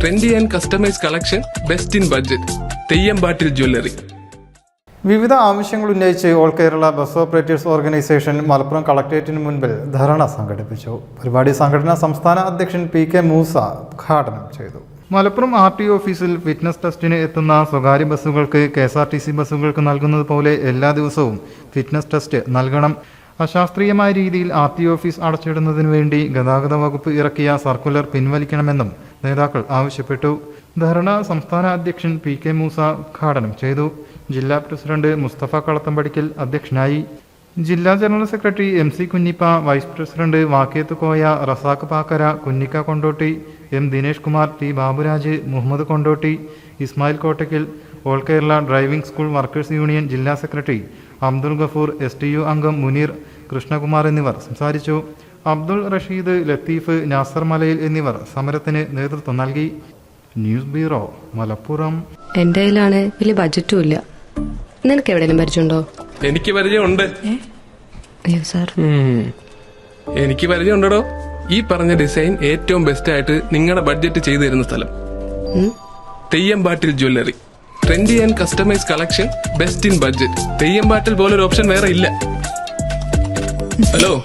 Trendy and customise collection best in budget തെയ്യമ്പാട്ടിൽ jewellery വിവിധ ആവശ്യങ്ങൾ ഉന്നയിച്ച് all Kerala bus operators organisation Malappuram കളക്ടറേറ്റിന് മുൻപിൽ ധർണ സംഘടിപ്പിച്ചു. പരിപാടി സംഘടന സംസ്ഥാന അധ്യക്ഷൻ പി കെ മൂസ ഉദ്ഘാടനം ചെയ്തു. മലപ്പുറം ആർ ടി ഓഫീസിൽ ഫിറ്റ്നസ് ടെസ്റ്റിന് എത്തുന്ന സ്വകാര്യ ബസ്സുകൾക്ക് K S R T C ബസ്സുകൾക്ക് നൽകുന്നത് പോലെ എല്ലാ ദിവസവും ഫിറ്റ്നസ് ടെസ്റ്റ് നൽകണം. അശാസ്ത്രീയമായ രീതിയിൽ ആർ ടി ഓഫീസ് അടച്ചിടുന്നതിനു വേണ്ടി ഗതാഗത വകുപ്പ് ഇറക്കിയ സർക്കുലർ പിൻവലിക്കണമെന്നും നേതാക്കൾ ആവശ്യപ്പെട്ടു. ധർണ സംസ്ഥാന അധ്യക്ഷൻ പി കെ മൂസ ഉദ്ഘാടനം ചെയ്തു. ജില്ലാ പ്രസിഡന്റ് മുസ്തഫ കളത്തമ്പടിക്കൽ അധ്യക്ഷനായി. ജില്ലാ general secretary M C Kunhippa vice president Vakketh Koya Razak Pakkara Kunhikka Kondotty M Dinesh Kumar T Baburaj Muhammad Kondotty Ismail Kottakkal all Kerala driving school workers union ജില്ലാ secretary Abdul Gafoor S T U അംഗം മുനീർ കൃഷ്ണകുമാർ എന്നിവർ സംസാരിച്ചു. അബ്ദുൾ റഷീദ് ലത്തീഫ് നാസർ മലയിൽ എന്നിവർ സമരത്തിന് നേതൃത്വം നൽകി. News bureau Malappuram. എന്റെ കയ്യിലാണ് വലിയ ബജറ്റും ഇല്ല. നിനക്ക് എവിടെയെങ്കിലും പരിചയമുണ്ടോ? എനിക്ക് പരിചയമുണ്ട്. അയ്യോ സാർ എനിക്ക് പരിചയമുണ്ടോ ഈ പറഞ്ഞ ഡിസൈൻ ഏറ്റവും ബെസ്റ്റ് ആയിട്ട് നിങ്ങളുടെ ബഡ്ജറ്റ് ചെയ്തു തരുന്ന സ്ഥലം Theyyampattil jewellery trendy and customise collection best in budget Theyyampattil പോലൊരു ഓപ്ഷൻ വേറെ ഇല്ല. ഹലോ